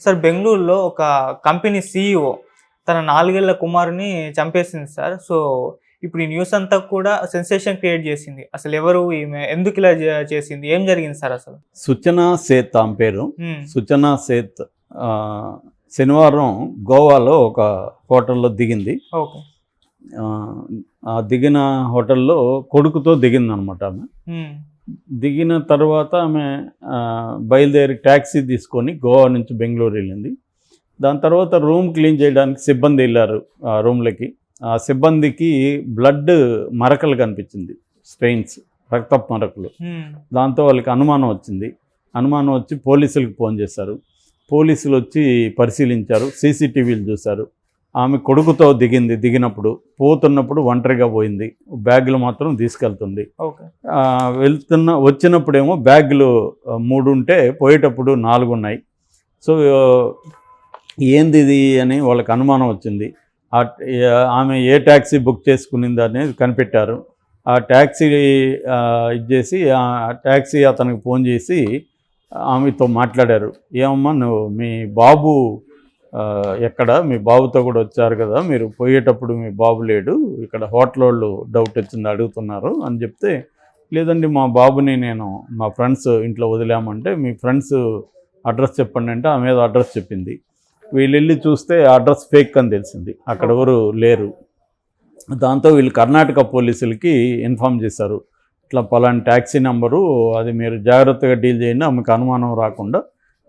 Sir బెంగళూరులో ఒక company CEO తన నాలుగేళ్ళ కుమారుని చంపేసింది సార్. సో ఇప్పుడు ఈ న్యూస్ అంతా కూడా సెన్సేషన్ క్రియేట్ చేసింది. అసలు ఎవరు ఈమె? ఎందుకు ఇలా చేసింది? ఏం జరిగింది సార్ అసలు? సుచనా సేత్ ఆమె పేరు. సుచనా సేత్ శనివారం గోవాలో ఒక హోటల్లో దిగింది. ఓకే. ఆ, దిగిన హోటల్లో కొడుకుతో దిగింది అనమాట ఆమె దిగిన తర్వాత ఆమె బయలుదేరి ట్యాక్సీ తీసుకొని గోవా నుంచి బెంగళూరు వెళ్ళింది. దాని తర్వాత రూమ్ క్లీన్ చేయడానికి సిబ్బంది వెళ్ళారు ఆ రూమ్లకి. ఆ సిబ్బందికి బ్లడ్ మరకలు కనిపించింది స్ట్రెయిన్స్ రక్తపు మరకలు. దాంతో వాళ్ళకి అనుమానం వచ్చింది. అనుమానం వచ్చి పోలీసులకు ఫోన్ చేశారు. పోలీసులు వచ్చి పరిశీలించారు సీసీటీవీలు చూశారు. ఆమె కొడుకుతో దిగింది దిగినప్పుడు పోతున్నప్పుడు ఒంటరిగా పోయింది. బ్యాగులు మాత్రం తీసుకెళ్తుంది. వెళ్తున్న వచ్చినప్పుడేమో బ్యాగులు మూడు ఉంటే పోయేటప్పుడు నాలుగు ఉన్నాయి సో ఏంది ఇది అని వాళ్ళకి అనుమానం వచ్చింది. ఆమె ఏ ట్యాక్సీ బుక్ చేసుకునింది అనేది కనిపెట్టారు. ఆ ట్యాక్సీ ఇచ్చేసి ఆ ట్యాక్సీ అతనికి ఫోన్ చేసి ఆమెతో మాట్లాడారు. ఏమమ్మా నువ్వు మీ బాబు ఎక్కడ మీ బాబుతో కూడా వచ్చారు కదా మీరు పోయేటప్పుడు మీ బాబు లేడు ఇక్కడ హోటల్ వాళ్ళు డౌట్ వచ్చింది అడుగుతున్నారు అని చెప్తే లేదండి మా బాబుని నేను మా ఫ్రెండ్స్ ఇంట్లో వదిలామంటే మీ ఫ్రెండ్స్ అడ్రస్ చెప్పండి అంటే ఆమె ఏదో అడ్రస్ చెప్పింది. వీళ్ళు వెళ్ళి చూస్తే అడ్రస్ ఫేక్ అని తెలిసింది. అక్కడ ఎవరు లేరు. దాంతో వీళ్ళు కర్ణాటక పోలీసులకి ఇన్ఫామ్ చేశారు. ఇట్లా పలానా ట్యాక్సీ నెంబరు అది మీరు జాగ్రత్తగా డీల్ చేయండి ఆమెకు అనుమానం రాకుండా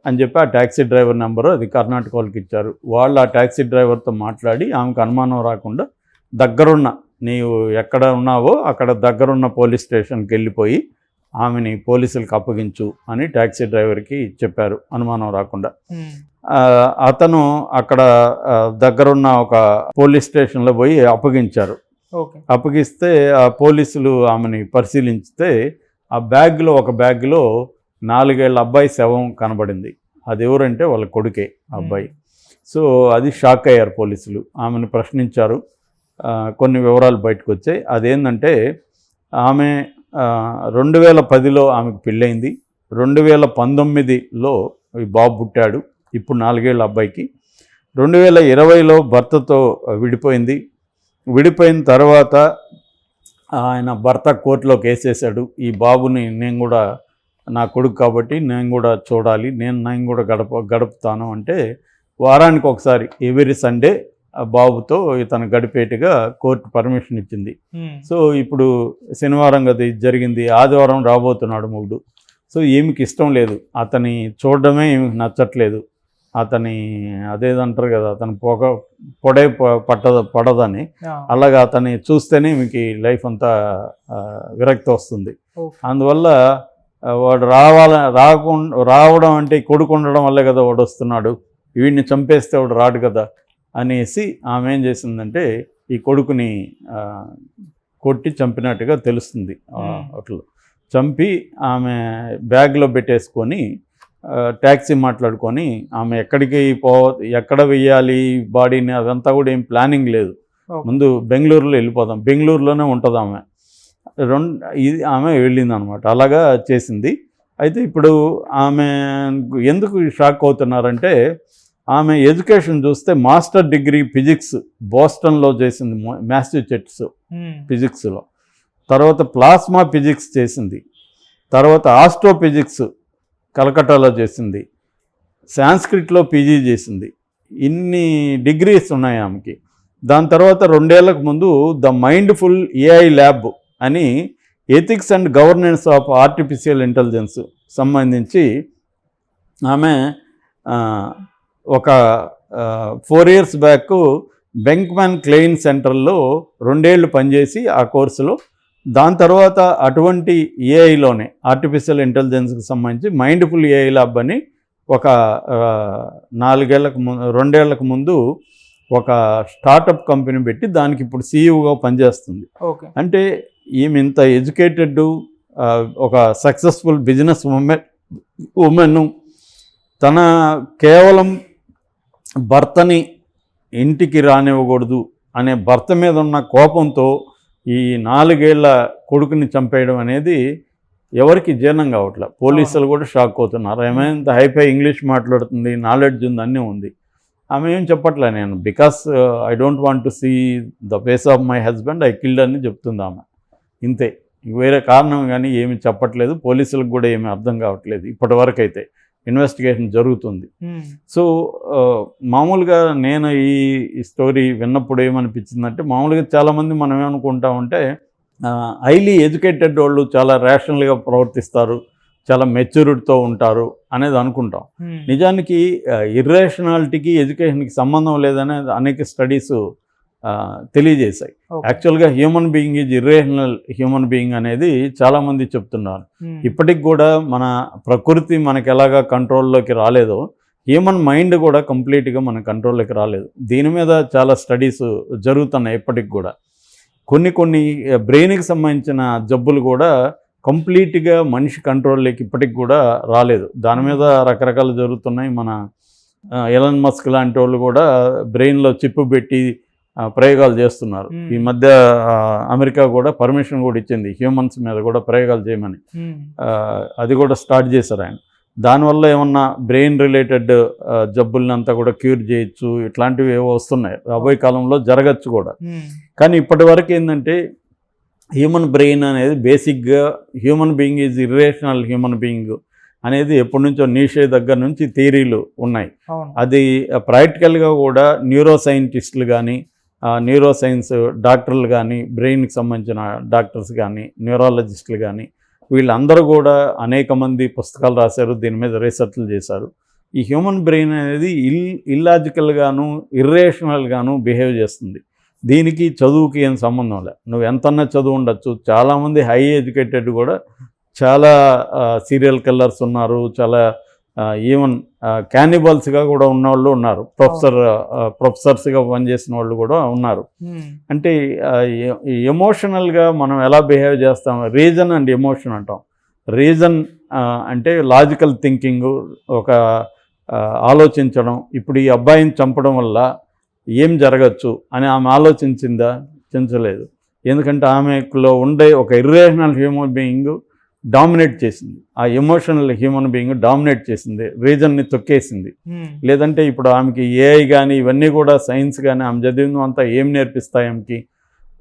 అని చెప్పి ఆ ట్యాక్సీ డ్రైవర్ నెంబరు అది కర్ణాటక వాళ్ళకి ఇచ్చారు. వాళ్ళు ఆ ట్యాక్సీ డ్రైవర్తో మాట్లాడి ఆమెకు అనుమానం రాకుండా దగ్గరున్న నీవు ఎక్కడ ఉన్నావో అక్కడ దగ్గరున్న పోలీస్ స్టేషన్కి వెళ్ళిపోయి ఆమెని పోలీసులకు అప్పగించు అని ట్యాక్సీ డ్రైవర్కి చెప్పారు. అనుమానం రాకుండా. అతను అక్కడ దగ్గరున్న ఒక పోలీస్ స్టేషన్లో పోయి అప్పగించారు. అప్పగిస్తే ఆ పోలీసులు ఆమెని పరిశీలించితే ఆ బ్యాగ్లో ఒక బ్యాగ్లో నాలుగేళ్ళ అబ్బాయి శవం కనబడింది. అది ఎవరంటే వాళ్ళ కొడుకే అబ్బాయి. సో అది షాక్ అయ్యారు పోలీసులు. ఆమెను ప్రశ్నించారు. కొన్ని వివరాలు బయటకు వచ్చాయి. అదేంటంటే ఆమె రెండు వేల పదిలో ఆమెకు పెళ్ళయింది. రెండు వేల పంతొమ్మిదిలో ఈ బాబు పుట్టాడు. ఇప్పుడు నాలుగేళ్ళ అబ్బాయికి. రెండు వేల ఇరవైలో భర్తతో విడిపోయింది. విడిపోయిన తర్వాత ఆయన భర్త కోర్టులో కేసేశాడు ఈ బాబుని నేను కూడా నా కొడుకు కాబట్టి నేను కూడా చూడాలి నేను నేను కూడా గడప గడుపుతాను అంటే వారానికి ఒకసారి ఎవ్రీ సండే బాబుతో ఇతను గడిపేట్టుగా కోర్టు పర్మిషన్ ఇచ్చింది. సో ఇప్పుడు శనివారం ఇది జరిగింది ఆదివారం రాబోతున్నాడు మొగుడు. సో ఈమెకి ఇష్టం లేదు. అతని చూడడమే ఈమెకి నచ్చట్లేదు. అతని అదేదంటారు కదా అతని పొగ పొడే పట్టద పడదని. అలాగా అతన్ని చూస్తేనే మీకు లైఫ్ అంతా విరక్తి వస్తుంది. అందువల్ల వాడు రావాల రాకుండా రావడం అంటే కొడుకు ఉండడం వల్లే కదా వాడు వస్తున్నాడు. వీడిని చంపేస్తే వాడు రాడు కదా అనేసి ఆమె ఏం చేసిందంటే ఈ కొడుకుని కొట్టి చంపినట్టుగా తెలుస్తుంది. అట్లా చంపి ఆమె బ్యాగ్లో పెట్టేసుకొని ట్యాక్సీ మాట్లాడుకొని ఆమె ఎక్కడికి పో ఎక్కడ వెయ్యాలి బాడీని అదంతా కూడా ఏం ప్లానింగ్ లేదు. ముందు బెంగళూరులో వెళ్ళిపోదాం. బెంగళూరులోనే ఉంటుంది ఆమె. రెండు ఇది ఆమె వెళ్ళింది అనమాట అలాగా చేసింది. అయితే ఇప్పుడు ఆమె ఎందుకు షాక్ అవుతున్నారంటే ఆమె ఎడ్యుకేషన్ చూస్తే మాస్టర్ డిగ్రీ ఫిజిక్స్ బోస్టన్లో చేసింది మ్యాసచ్యూసెట్స్ ఫిజిక్స్లో. తర్వాత ప్లాస్మా ఫిజిక్స్ చేసింది. తర్వాత ఆస్ట్రో ఫిజిక్స్ కలకట్టాలో చేసింది. సాంస్క్రిట్లో పీజీ చేసింది. ఇన్ని డిగ్రీస్ ఉన్నాయి ఆమెకి. దాని తర్వాత రెండేళ్ళకు ముందు ద మైండ్ఫుల్ ఏఐ ల్యాబ్ అని ethics and governance of artificial intelligence సంబంధించి ఆమె ఒక four years back Berkman Klein సెంటర్లో రెండేళ్ళు పనిచేసి ఆ కోర్సులో. దాని తర్వాత అటువంటి ఏఐలోనే ఆర్టిఫిషియల్ ఇంటెలిజెన్స్కి సంబంధించి మైండ్ఫుల్ ఏఐ ల్యాబ్ అని ఒక నాలుగేళ్ళకు ముందు రెండేళ్ళకు ముందు ఒక స్టార్టప్ కంపెనీ పెట్టి దానికి ఇప్పుడు సీఈఓగా పనిచేస్తుంది. ఓకే. అంటే ఈమె ఇంత ఎడ్యుకేటెడ్ ఒక సక్సెస్ఫుల్ బిజినెస్ ఉమెన్ ఉమెన్ తన కేవలం భర్తని ఇంటికి రానివ్వకూడదు అనే భర్త మీద ఉన్న కోపంతో ఈ నాలుగేళ్ళ కొడుకుని చంపేయడం అనేది ఎవరికి జీర్ణం కావట్లే. పోలీసులు కూడా షాక్ అవుతున్నారు. ఆమె ఇంత హైఫై ఇంగ్లీష్ మాట్లాడుతుంది నాలెడ్జ్ ఉంది అన్నీ ఉంది. ఆమె ఏం చెప్పట్లే నేను? Because I don't want to see the face of my husband I killed అని చెప్తుంది ఆమె. ఇంతే. వేరే కారణం కానీ ఏమి చెప్పట్లేదు. పోలీసులకు కూడా ఏమీ అర్థం కావట్లేదు ఇప్పటి వరకు అయితే ఇన్వెస్టిగేషన్ జరుగుతుంది. సో మామూలుగా నేను ఈ స్టోరీ విన్నప్పుడు ఏమనిపించిందంటే మామూలుగా చాలామంది మనం ఏమనుకుంటామంటే హైలీ ఎడ్యుకేటెడ్ వాళ్ళు చాలా రేషనల్గా ప్రవర్తిస్తారు. చాలా మెచ్యూరిటీతో ఉంటారు అనేది అనుకుంటాం. నిజానికి ఇర్రేషనాలిటీకి ఎడ్యుకేషన్కి సంబంధం లేదనే అనేక స్టడీస్ తెలియజేశాయి. యాక్చువల్గా human being is irrational human being అనేది చాలామంది చెప్తున్నారు. ఉమ్, ఇప్పటికి కూడా మన ప్రకృతి మనకి ఎలాగా కంట్రోల్లోకి రాలేదో హ్యూమన్ మైండ్ కూడా కంప్లీట్గా మన కంట్రోల్లోకి రాలేదు. దీని మీద చాలా స్టడీస్ జరుగుతున్నాయి ఇప్పటికి కూడా. కొన్ని కొన్ని బ్రెయిన్కి సంబంధించిన జబ్బులు కూడా కంప్లీట్గా మనిషి కంట్రోల్లోకి ఇప్పటికి కూడా రాలేదు. దాని మీద రకరకాలు జరుగుతున్నాయి. మన ఎలన్ మస్క్ లాంటి వాళ్ళు కూడా బ్రెయిన్లో చిప్పు పెట్టి ప్రయోగాలు చేస్తున్నారు. ఈ మధ్య అమెరికా కూడా పర్మిషన్ కూడా ఇచ్చింది. హ్యూమన్స్ మీద కూడా ప్రయోగాలు చేయమని. అది కూడా స్టార్ట్ చేశారు ఆయన. దానివల్ల ఏమన్నా బ్రెయిన్ రిలేటెడ్ జబ్బుల్ని అంతా కూడా క్యూర్ చేయొచ్చు ఇట్లాంటివి ఏవో వస్తున్నాయి. రాబోయే కాలంలో జరగచ్చు కూడా. కానీ ఇప్పటి వరకు ఏంటంటే హ్యూమన్ బ్రెయిన్ అనేది బేసిక్గా human being is irrational human being అనేది ఎప్పటి నుంచో నీషే దగ్గర నుంచి థియరీలు ఉన్నాయి. అది ప్రాక్టికల్గా కూడా న్యూరో సైంటిస్టులు కానీ న్యూరో సైన్స్ డాక్టర్లు కానీ బ్రెయిన్కి సంబంధించిన డాక్టర్స్ కానీ న్యూరాలజిస్టులు కానీ వీళ్ళందరూ కూడా అనేక మంది పుస్తకాలు రాశారు దీని మీద రీసెర్చ్లు చేశారు. ఈ హ్యూమన్ బ్రెయిన్ అనేది ఇల్ ఇల్లాజికల్గాను ఇర్రేషనల్గాను బిహేవ్ చేస్తుంది. దీనికి చదువుకి ఏం సంబంధం లేదు నువ్వు ఎంతన్నా చదువు ఉండొచ్చు. చాలామంది హై ఎడ్యుకేటెడ్ కూడా చాలా సీరియల్ కిల్లర్స్ ఉన్నారు. చాలా ఈవెన్ క్యానిబల్స్గా కూడా ఉన్నవాళ్ళు ఉన్నారు. ప్రొఫెసర్ ప్రొఫెసర్స్గా పనిచేసిన వాళ్ళు కూడా ఉన్నారు. అంటే ఎమోషనల్గా మనం ఎలా బిహేవ్ చేస్తాం? రీజన్ అండ్ ఎమోషన్ అంటాం. రీజన్ అంటే లాజికల్ థింకింగ్ ఒక ఆలోచించడం ఇప్పుడు ఈ అబ్బాయిని చంపడం వల్ల ఏం జరగచ్చు అని ఆమె ఆలోచించిందా? చించలేదు. ఎందుకంటే ఆమెలో ఉండే ఒక ఇర్రేషనల్ హ్యూమన్ బీయింగ్ డామినేట్ చేసింది. ఆ ఎమోషనల్ హ్యూమన్ బీయింగ్ డామినేట్ చేసింది. రీజన్ని తొక్కేసింది. లేదంటే ఇప్పుడు ఆమెకి ఏఐ కానీ ఇవన్నీ కూడా సైన్స్ కానీ ఆమె చదివిన అంతా ఏం నేర్పిస్తాయి ఆమెకి?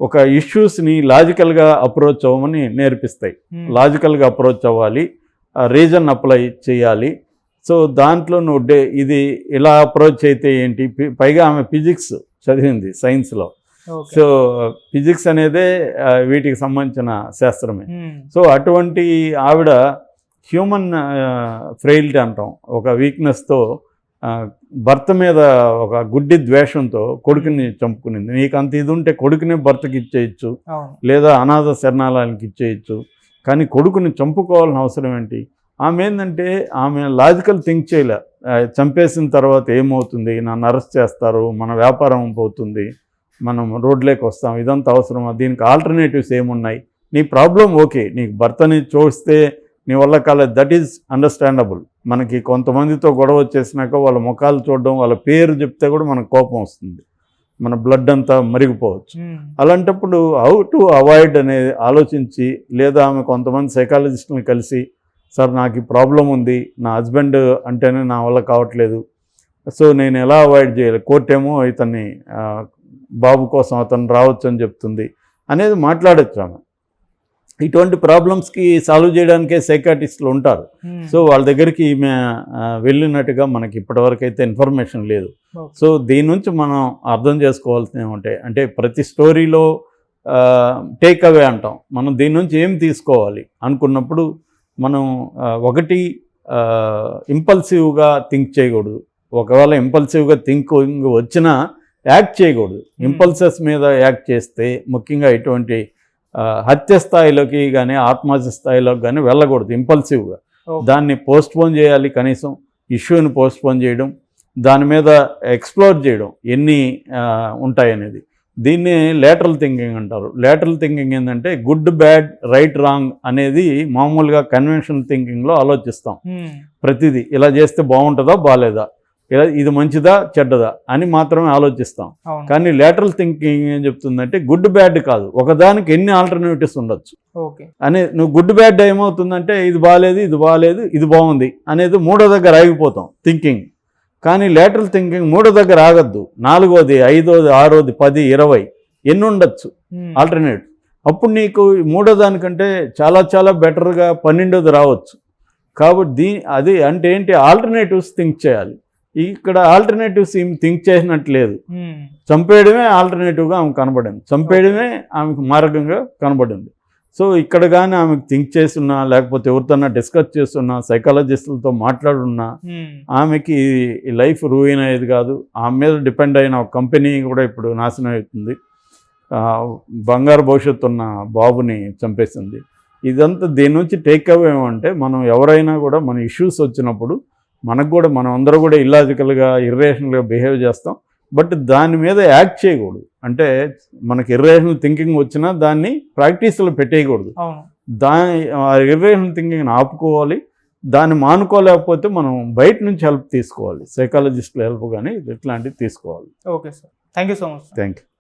ఒక ఇష్యూస్ని లాజికల్గా అప్రోచ్ అవ్వమని నేర్పిస్తాయి. లాజికల్గా అప్రోచ్ అవ్వాలి. రీజన్ అప్లై చేయాలి. సో దాంట్లో నువ్వు డే ఇది ఇలా అప్రోచ్ అయితే ఏంటి? పైగా ఆమె ఫిజిక్స్ చదివింది సైన్స్లో. సో ఫిజిక్స్ అనేదే వీటికి సంబంధించిన శాస్త్రమే. సో అటువంటి ఆవిడ హ్యూమన్ ఫ్రెయిల్టీ అంటాం. ఒక వీక్నెస్తో భర్త మీద ఒక గుడ్డి ద్వేషంతో కొడుకుని చంపుకునింది. నీకు అంత ఇది ఉంటే కొడుకునే భర్తకి ఇచ్చేయచ్చు. లేదా అనాథ శరణాలయానికి ఇచ్చేయచ్చు. కానీ కొడుకుని చంపుకోవాల్సిన అవసరం ఏంటి? ఆమె ఏంటంటే ఆమె లాజికల్ థింక్ చేయలే. చంపేసిన తర్వాత ఏమవుతుంది? నన్ను అరెస్ట్ చేస్తారు. మన వ్యాపారం పోతుంది. మనం రోడ్లోకి వస్తాం ఇదంతా అవసరమా? దీనికి ఆల్టర్నేటివ్స్ ఏమున్నాయి? నీ ప్రాబ్లం ఓకే నీకు భర్తని చూస్తే నీ వల్ల కాలేదు. దట్ ఈజ్ అండర్స్టాండబుల్ మనకి కొంతమందితో గొడవ వచ్చేసినాక వాళ్ళ ముఖాలు చూడడం వాళ్ళ పేరు చెప్తే కూడా మనకు కోపం వస్తుంది. మన బ్లడ్ అంతా మరిగిపోవచ్చు. ఉమ్, అలాంటప్పుడు హౌ టు అవాయిడ్ అనేది ఆలోచించి లేదా ఆమె కొంతమంది సైకాలజిస్ట్ని కలిసి సార్ నాకు ఈ ప్రాబ్లం ఉంది. నా హస్బెండ్ అంటేనే నా వల్ల కావట్లేదు. సో నేను ఎలా అవాయిడ్ చేయాలి? కోర్టు ఏమో ఇతన్ని బాబు కోసం అతను రావచ్చు అని చెప్తుంది అనేది మాట్లాడచ్చు ఆమె. ఇటువంటి ప్రాబ్లమ్స్కి సాల్వ్ చేయడానికే సైకాటిస్టులు ఉంటారు. ఉమ్, సో వాళ్ళ దగ్గరికి ఈమె వెళ్ళినట్టుగా మనకి ఇప్పటివరకు అయితే ఇన్ఫర్మేషన్ లేదు. సో దీని నుంచి మనం అర్థం చేసుకోవాల్సిన ఏమంటాయి అంటే ప్రతి స్టోరీలో టేక్ అవే అంటాం. మనం దీని నుంచి ఏం తీసుకోవాలి అనుకున్నప్పుడు మనం ఒకటి ఇంపల్సివ్గా థింక్ చేయకూడదు. ఒకవేళ ఇంపల్సివ్గా థింకింగ్ వచ్చినా యాక్ట్ చేయకూడదు. ఇంపల్సెస్ మీద యాక్ట్ చేస్తే ముఖ్యంగా ఇటువంటి హత్య స్థాయిలోకి కానీ ఆత్మహత్య స్థాయిలోకి కానీ వెళ్ళకూడదు ఇంపల్సివ్గా. దాన్ని పోస్ట్పోన్ చేయాలి కనీసం ఇష్యూని పోస్ట్పోన్ చేయడం దాని మీద ఎక్స్ప్లోర్ చేయడం ఎన్ని ఉంటాయనేది. దీన్ని లేటరల్ థింకింగ్ అంటారు. లేటరల్ థింకింగ్ ఏంటంటే గుడ్ బ్యాడ్ రైట్ రాంగ్ అనేది మామూలుగా కన్వెన్షనల్ థింకింగ్లో ఆలోచిస్తాం. ప్రతిదీ ఇలా చేస్తే బాగుంటుందా బాగాలేదా ఇలా- ఇది మంచిదా చెడ్డదా అని మాత్రమే ఆలోచిస్తాం. కానీ లేటరల్ థింకింగ్ ఏం చెప్తుందంటే గుడ్ బ్యాడ్ కాదు. ఒకదానికి ఎన్ని ఆల్టర్నేటివ్స్ ఉండొచ్చు? అనే నువ్వు గుడ్ బ్యాడ్ ఏమవుతుందంటే ఇది బాగాలేదు ఇది బాగాలేదు ఇది బాగుంది అనేది మూడో దగ్గర ఆగిపోతాం థింకింగ్ కానీ లేటరల్ థింకింగ్ మూడో దగ్గర ఆగద్దు. నాలుగోది ఐదోది ఆరోది పది ఇరవై ఎన్ని ఉండొచ్చు? ఆల్టర్నేట్ అప్పుడు నీకు మూడో దానికంటే చాలా చాలా బెటర్గా పన్నెండోది రావచ్చు. కాబట్టి దీ అది అంటే ఏంటి? ఆల్టర్నేటివ్స్ థింక్ చేయాలి. ఇక్కడ ఆల్టర్నేటివ్స్ ఏం థింక్ చేసినట్టు లేదు ఉమ్, చంపేయడమే ఆల్టర్నేటివ్గా ఆమె కనబడింది. చంపేయడమే ఆమెకు మార్గంగా కనబడింది. సో ఇక్కడ కానీ ఆమెకు థింక్ చేస్తున్నా లేకపోతే ఎవరితోన్నా డిస్కస్ చేస్తున్నా సైకాలజిస్టులతో మాట్లాడున్నా ఉమ్, ఆమెకి ఈ లైఫ్ రూయిన్ అయ్యేది కాదు. ఆమె మీద డిపెండ్ అయిన ఒక కంపెనీ కూడా ఇప్పుడు నాశనం అవుతుంది. బంగారు భవిష్యత్తు ఉన్న బాబుని చంపేసింది. ఇదంతా దీని నుంచి టేక్ అవే ఏమంటే మనం ఎవరైనా కూడా మన ఇష్యూస్ వచ్చినప్పుడు మనకు కూడా మనం అందరూ కూడా ఇల్లాజికల్గా ఇర్రేషనల్గా బిహేవ్ చేస్తాం. బట్ దాని మీద యాక్ట్ చేయకూడదు. అంటే మనకి ఇర్రేషనల్ థింకింగ్ వచ్చినా దాన్ని ప్రాక్టీస్లో పెట్టేయకూడదు. దాని ఇర్రేషనల్ థింకింగ్ని ఆపుకోవాలి. దాన్ని మానుకోలేకపోతే మనం బయట నుంచి హెల్ప్ తీసుకోవాలి. సైకాలజిస్టుల హెల్ప్ కానీ ఇట్లాంటివి తీసుకోవాలి. Okay sir thank you so much thank you